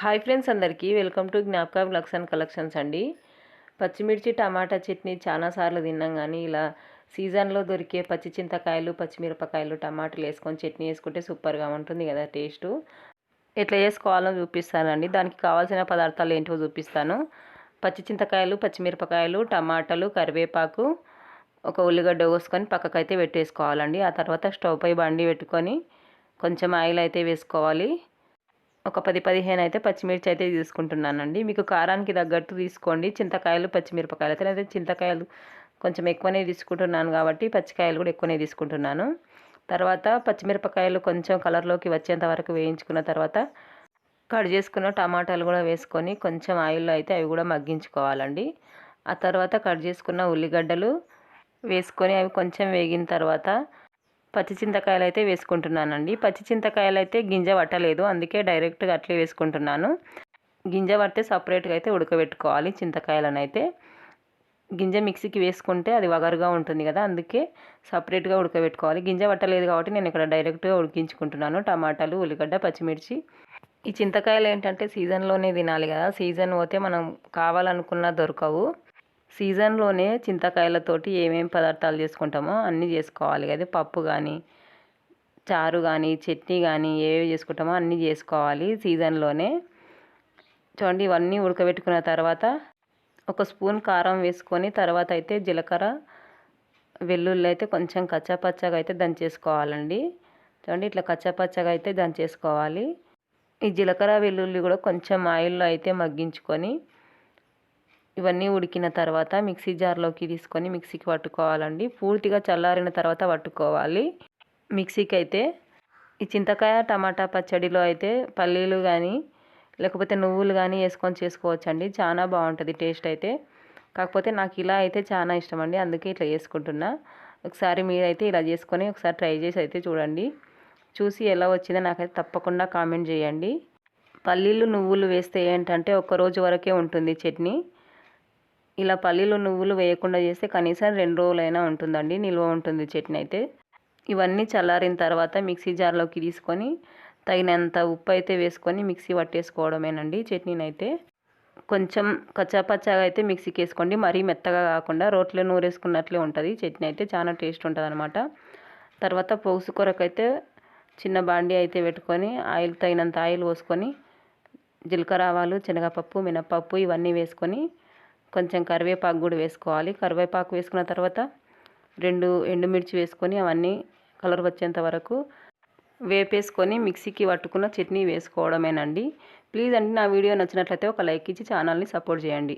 Hi friends అందరికీ. Welcome to Gnapaka blogs and collections అండి. పచ్చిమిర్చి టమాటా చట్నీ చాలాసార్లు తిన్నాం కానీ ఇలా సీజన్లో దొరికే పచ్చి చింతకాయలు పచ్చిమిరపకాయలు టమాటాలు వేసుకొని చట్నీ వేసుకుంటే సూపర్గా ఉంటుంది కదా టేస్టు. ఎట్లా చేసుకోవాలో చూపిస్తానండి. దానికి కావాల్సిన పదార్థాలు ఏంటో చూపిస్తాను. పచ్చి చింతకాయలు పచ్చిమిరపకాయలు టమాటాలు కరివేపాకు ఒక ఉల్లిగడ్డ కోసుకొని పక్కకైతే పెట్టేసుకోవాలండి. ఆ తర్వాత స్టవ్ పై బండి పెట్టుకొని కొంచెం ఆయిల్ అయితే వేసుకోవాలి. ఒక పది పదిహేను అయితే పచ్చిమిర్చి అయితే తీసుకుంటున్నానండి. మీకు కారానికి తగ్గట్టు తీసుకోండి. చింతకాయలు పచ్చిమిరపకాయలు అయితే అయితే చింతకాయలు కొంచెం ఎక్కువనే తీసుకుంటున్నాను కాబట్టి పచ్చికాయలు కూడా ఎక్కువనే తీసుకుంటున్నాను. తర్వాత పచ్చిమిరపకాయలు కొంచెం కలర్లోకి వచ్చేంత వరకు వేయించుకున్న తర్వాత కట్ చేసుకున్న టమాటాలు కూడా వేసుకొని కొంచెం ఆయిల్లో అయితే అవి కూడా మగ్గించుకోవాలండి. ఆ తర్వాత కట్ చేసుకున్న ఉల్లిగడ్డలు వేసుకొని అవి కొంచెం వేగిన తర్వాత పచ్చి చింతకాయలు అయితే వేసుకుంటున్నానండి. పచ్చి చింతకాయలు అయితే గింజ పట్టలేదు అందుకే డైరెక్ట్గా అట్లే వేసుకుంటున్నాను. గింజ పడితే సపరేట్గా అయితే ఉడకబెట్టుకోవాలి చింతకాయలను అయితే గింజ మిక్సీకి వేసుకుంటే అది వగరుగా ఉంటుంది కదా అందుకే సపరేట్గా ఉడకబెట్టుకోవాలి. గింజ పట్టలేదు కాబట్టి నేను ఇక్కడ డైరెక్ట్గా ఉడికించుకుంటున్నాను. టమాటాలు ఉల్లిగడ్డ పచ్చిమిర్చి. ఈ చింతకాయలు ఏంటంటే సీజన్లోనే తినాలి కదా. సీజన్ పోతే మనం కావాలనుకున్న దొరకవు. సీజన్లోనే చింతకాయలతోటి ఏమేమి పదార్థాలు చేసుకుంటామో అన్నీ చేసుకోవాలి. కదా పప్పు కానీ చారు కానీ చట్నీ కానీ ఏవి చేసుకుంటామో అన్నీ చేసుకోవాలి సీజన్లోనే. చూడండి ఇవన్నీ ఉడకబెట్టుకున్న తర్వాత ఒక స్పూన్ కారం వేసుకొని తర్వాత అయితే జీలకర్ర వెల్లుల్లి అయితే కొంచెం కచ్చాపచ్చగా అయితే దంచేసుకోవాలండి చూడండి ఇట్లా కచ్చాపచ్చగా అయితే దంచేసుకోవాలి. ఈ జీలకర్ర వెల్లుల్లి కూడా కొంచెం ఆయిల్లో అయితే మగ్గించుకొని ఇవన్నీ ఉడికిన తర్వాత మిక్సీ జార్లోకి తీసుకొని మిక్సీకి పట్టుకోవాలండి. పూర్తిగా చల్లారిన తర్వాత పట్టుకోవాలి. మిక్సీకి అయితే ఈ చింతకాయ టమాటా పచ్చడిలో అయితే పల్లీలు కానీ లేకపోతే నువ్వులు కానీ వేసుకొని చేసుకోవచ్చండి. చాలా బాగుంటుంది టేస్ట్ అయితే. కాకపోతే నాకు ఇలా అయితే చాలా ఇష్టం అండి అందుకే ఇట్లా చేసుకుంటున్నా. ఒకసారి మీరైతే ఇలా చేసుకొని ఒకసారి ట్రై చేసి అయితే చూడండి. చూసి ఎలా వచ్చిందో నాకైతే తప్పకుండా కామెంట్ చేయండి. పల్లీలు నువ్వులు వేస్తే ఏంటంటే ఒక రోజు వరకే ఉంటుంది చట్నీ. ఇలా పల్లీలు నువ్వులు వేయకుండా చేస్తే కనీసం రెండు రోజులైనా ఉంటుందండి నిల్వ ఉంటుంది చట్నీ అయితే ఇవన్నీ చల్లారిన తర్వాత మిక్సీ జార్లోకి తీసుకొని తగినంత ఉప్పు అయితే వేసుకొని మిక్సీ పట్టేసుకోవడమేనండి చట్నీని అయితే కొంచెం కచ్చాపచ్చాగా అయితే మిక్సీకి వేసుకోండి మరీ మెత్తగా కాకుండా రోట్లో నూరేసుకున్నట్లే ఉంటుంది చట్నీ అయితే చాలా టేస్ట్ ఉంటుంది అనమాట తర్వాత పోసుకొరకైతే చిన్న బాండి అయితే పెట్టుకొని ఆయిల్ తగినంత ఆయిల్ పోసుకొని జీలకర్ర ఆవాలు శనగపప్పు మినపప్పు ఇవన్నీ వేసుకొని కొంచెం కరివేపాకు కూడా వేసుకోవాలి. కరివేపాకు వేసుకున్న తర్వాత రెండు ఎండుమిర్చి వేసుకొని అవన్నీ కలర్ వచ్చేంత వరకు వేపేసుకొని మిక్సీకి పట్టుకున్న చట్నీ వేసుకోవడమేనండి. ప్లీజ్ అండి నా వీడియో నచ్చినట్లయితే ఒక లైక్ ఇచ్చి ఛానల్ని సపోర్ట్ చేయండి.